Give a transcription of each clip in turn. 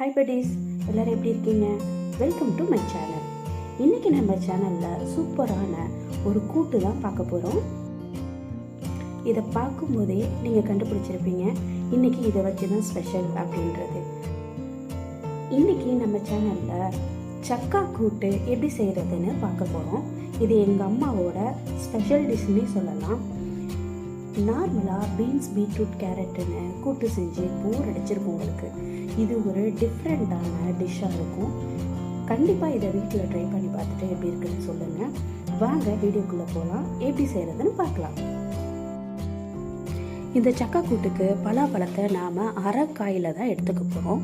Hi buddies எல்லோரும் எப்படி இருக்கீங்க? வெல்கம் டு மை சேனல் இன்றைக்கி நம்ம சேனலில் சூப்பரான ஒரு கூட்டு தான் பார்க்க போகிறோம் இதை பார்க்கும்போதே நீங்கள் கண்டுபிடிச்சிருப்பீங்க இன்றைக்கி இதை வச்சு தான் ஸ்பெஷல் அப்படின்றது. இன்றைக்கி நம்ம சேனலில் சக்கா கூட்டு எப்படி செய்கிறதுன்னு பார்க்க போகிறோம் இது எங்கள் அம்மாவோட ஸ்பெஷல் டிஷ்னே சொல்லலாம். நார்மலாக பீன்ஸ் பீட்ரூட் கேரட்டுன்னு கூட்டு செஞ்சு போர் அடிச்சிருக்கும் உங்களுக்கு. இது ஒரு டிஃப்ரெண்ட்டான டிஷ்ஷாக இருக்கும். கண்டிப்பாக இதை வீட்டில் ட்ரை பண்ணி பார்த்துட்டு எப்படி இருக்குன்னு சொல்லுங்கள் வாங்க வீடியோக்குள்ளே போகலாம் எப்படி செய்கிறதுன்னு பார்க்கலாம். இந்த சக்கா கூட்டுக்கு பலாப்பழத்தை நாம் அரைக்காயில் தான் எடுத்துக்க போகிறோம்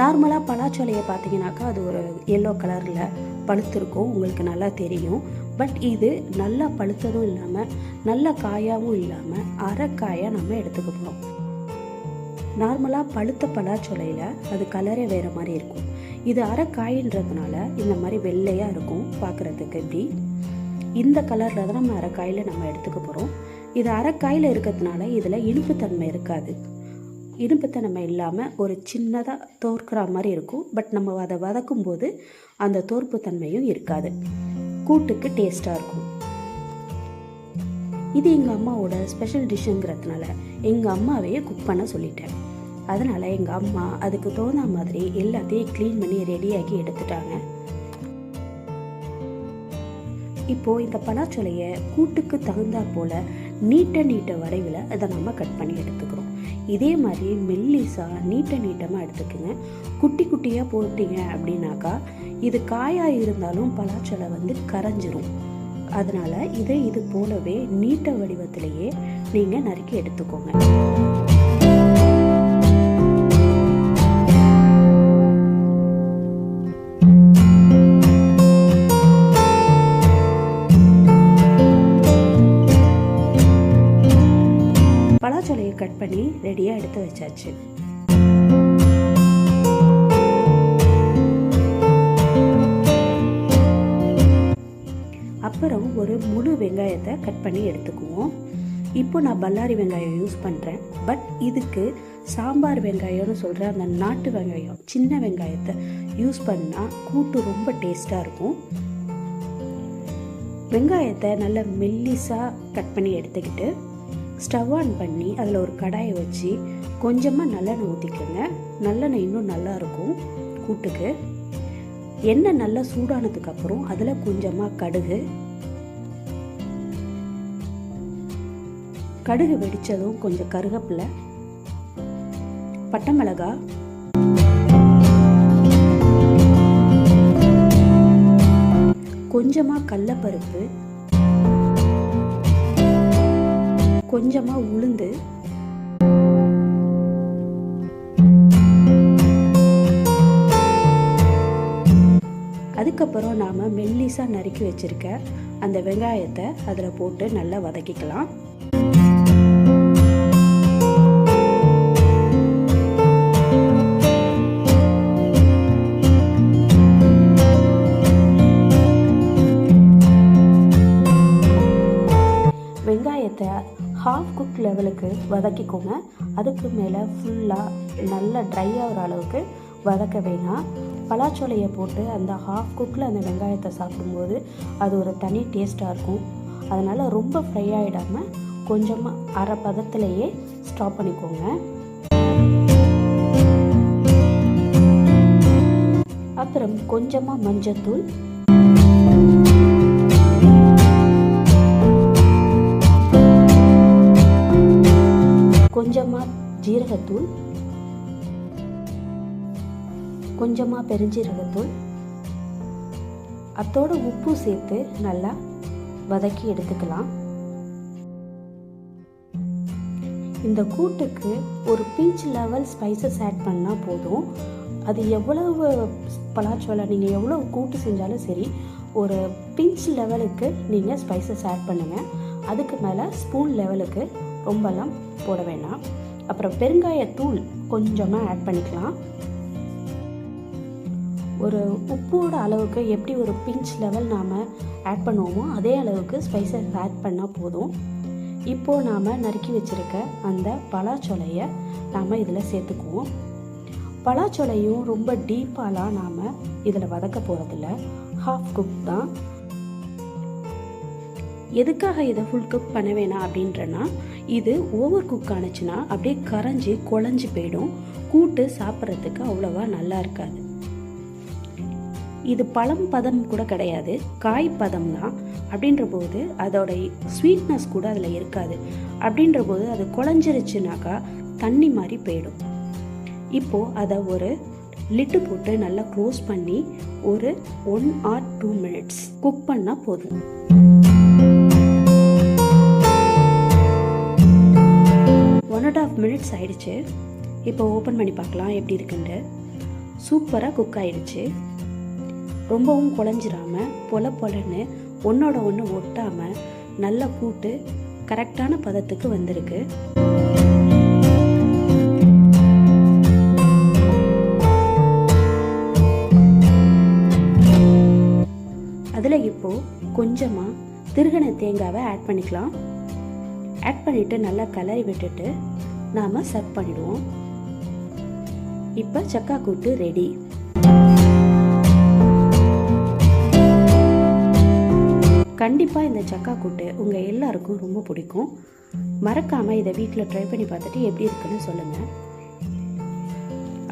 நார்மலாக பலாச்சோலையை பார்த்தீங்கன்னாக்கா அது ஒரு எல்லோ கலரில் பழுத்திருக்கும். உங்களுக்கு நல்லா தெரியும். பட் இது நல்லா பழுத்ததும் இல்லாமல் நல்ல காயாகவும் இல்லாமல் அரைக்காயாக நம்ம எடுத்துக்க போகிறோம் நார்மலாக பழுத்த பலாச்சொலையில் அது கலரே வேறு மாதிரி இருக்கும். இது அரைக்காயின்றதுனால இந்த மாதிரி வெள்ளையாக இருக்கும் பார்க்குறதுக்கு இப்படி இந்த கலரில் தான் நம்ம அரைக்காயில் நம்ம எடுத்துக்க போகிறோம் இது அரைக்காயில் இருக்கிறதுனால இதில் இனிப்புத்தன்மை இருக்காது. இனிப்புத்தன்மை இல்லாமல் ஒரு சின்னதாக தோற்கிற மாதிரி இருக்கும். பட் நம்ம அதை வதக்கும் போது அந்த தோற்புத்தன்மையும் இருக்காது. கூட்டுக்கு டேஸ்ட்டாக இருக்கும். இது எங்கள் அம்மாவோட ஸ்பெஷல் டிஷ்ஷுங்கிறதுனால எங்கள் அம்மாவையே குக் பண்ண சொல்லிட்டேன். அதனால் எங்கள் அம்மா அதுக்கு தகுந்த மாதிரி எல்லாத்தையும் க்ளீன் பண்ணி ரெடியாகி எடுத்துட்டாங்க. இப்போது இந்த பலாச்சொலையை கூட்டுக்கு தகுந்தா போல் நீட்ட நீட்ட வரைவில் அதை நம்ம கட் பண்ணி எடுத்துக்கிறோம். இதே மாதிரி மெல்லிஸாக நீட்ட நீட்டமாக எடுத்துக்கோங்க. குட்டி குட்டியாக போட்டீங்க அப்படின்னாக்கா இது காயாக இருந்தாலும் பலாச்சொலை வந்து கரைஞ்சிரும். அதனால் இதை இது போலவே நீட்ட வடிவத்திலேயே நீங்கள் நறுக்கி எடுத்துக்கோங்க. எடுத்து வச்சாச்சு. அப்புறம் ஒரு முழு வெங்காயத்தை கட் பண்ணி எடுத்துக்குவோம். இப்போ நான் பல்லாரி வெங்காயம் யூஸ் பண்ணுறேன் பட் இதுக்கு சாம்பார் வெங்காயம்னு சொல்கிற அந்த நாட்டு வெங்காயம் சின்ன வெங்காயத்தை யூஸ் பண்ணால் கூட்டு ரொம்ப டேஸ்ட்டாக இருக்கும். வெங்காயத்தை நல்லா மெல்லிஸாக கட் பண்ணி எடுத்துக்கிட்டு ஸ்டவ் ஆன் பண்ணி அதில் ஒரு கடாயை வச்சு கொஞ்சமாக நல்லெண்ணெய் ஊற்றிக்கோங்க. நல்லெண்ணெய் இன்னும் நல்லா இருக்கும் கூட்டுக்கு. எண்ணெய் நல்லா சூடானதுக்கப்புறம் அதில் கொஞ்சமாக கடுகு. கடுகு வெடித்ததும் கொஞ்சம் கருகப்பில்லை. பட்டை மிளகா கொஞ்சமாக கடலப்பருப்பு. கொஞ்சமாக உளுந்து. அதுக்கப்புறம் நாம் மெல்லிஸாக நறுக்கி வச்சுருக்க அந்த வெங்காயத்தை அதில் போட்டு நல்லா வதக்கிக்கலாம். ஹாஃப் குக் லெவலுக்கு வதக்கிக்கோங்க. அதுக்கு மேலே ஃபுல்லாக நல்லா ட்ரை ஆகிற அளவுக்கு வதக்க வேணாம். பலாச்சோலையை போட்டு அந்த ஹாஃப் குக்கில் அந்த வெங்காயத்தை சாப்பிடும்போது அது ஒரு தனி டேஸ்ட்டாக இருக்கும். அதனால் ரொம்ப ஃப்ரை ஆகிடாமல் கொஞ்சமாக அரை பதத்துலேயே ஸ்டாப் பண்ணிக்கோங்க. அப்புறம் கொஞ்சமாக மஞ்சத்தூள் கொஞ்சமாக ஜீரகத்தூள் கொஞ்சமாக பெருஞ்சீரகத்தூள் அத்தோட உப்பு சேர்த்து நல்லா வதக்கி எடுத்துக்கலாம். இந்த கூட்டுக்கு ஒரு பீச் லெவல் ஸ்பைசஸ் ஆட் பண்ணால் போதும். அது எவ்வளவு பலாச்சோலை நீங்கள் எவ்வளோ கூட்டு செஞ்சாலும் சரி ஒரு பிஞ்ச் லெவலுக்கு நீங்கள் ஸ்பைசஸ் ஆட் பண்ணுங்கள் அதுக்கு மேலே ஸ்பூன் லெவலுக்கு ரொம்பலாம் போட வேணாம். அப்புறம் பெருங்காயத்தூள் கொஞ்சமாக ஆட் பண்ணிக்கலாம். ஒரு உப்போட அளவுக்கு எப்படி ஒரு பிஞ்ச் லெவல் நாம் ஆட் பண்ணுவோமோ அதே அளவுக்கு ஸ்பைசஸ் ஆட் பண்ணால் போதும். இப்போது நாம் நறுக்கி வச்சுருக்க அந்த பலாச்சொலையை நாம் இதில் சேர்த்துக்குவோம். பலாச்சொலையும் ரொம்ப டீப்பாலாம் நாம் இதில் வதக்க போகிறதில்ல ஹாஃப் குக் தான். எதுக்காக இதை ஃபுல் குக் பண்ண வேணாம் அப்படின்றனா இது ஓவர் குக் ஆனுச்சுன்னா அப்படியே கரைஞ்சி குழஞ்சி போயிடும். கூட்டு சாப்பிட்றதுக்கு அவ்வளோவா நல்லா இருக்காது. இது பழம் பதம் கூட கிடையாது. காய் பதம் தான். அப்படின்ற போது அதோட ஸ்வீட்னஸ் கூட அதில் இருக்காது. அப்படின்ற போது அது குழஞ்சிருச்சுனாக்கா தண்ணி மாதிரி போயிடும். இப்போது அதை ஒரு லிட்டு போட்டு நல்லா க்ளோஸ் பண்ணி ஒரு one or two minutes cook பண்ணால் போதும். ஒன் அண்ட் ஆஃப் மினிட்ஸ் ஆயிடுச்சு. இப்போ ஓப்பன் பண்ணி பார்க்கலாம் எப்படி இருக்குன்ட்டு. சூப்பராக குக் ஆயிடுச்சு. ரொம்பவும் குழஞ்சிராம பொல பொலன்னு ஒன்றோட ஒன்று ஒட்டாமல் நல்லா கூட்டு கரெக்டான பதத்துக்கு வந்திருக்கு. அதில் இப்போது கொஞ்சமாக திருகண தேங்காவை ஆட் பண்ணிக்கலாம். ஆட் பண்ணிவிட்டு நல்லா கலரி விட்டுட்டு நாம் சர்வ் பண்ணிடுவோம். இப்போ சக்கா கூட்டு ரெடி கண்டிப்பாக இந்த சக்கா கூட்டு உங்கள் எல்லாருக்கும் ரொம்ப பிடிக்கும். மறக்காமல் இதை வீட்டில் ட்ரை பண்ணி பார்த்துட்டு எப்படி இருக்குன்னு சொல்லுங்கள்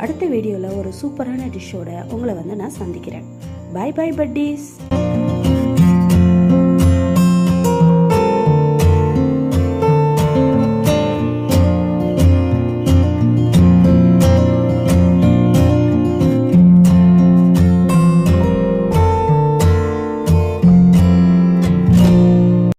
அடுத்த வீடியோவில் ஒரு சூப்பரான டிஷ்ஷோட உங்களை வந்து நான் சந்திக்கிறேன். By by buddies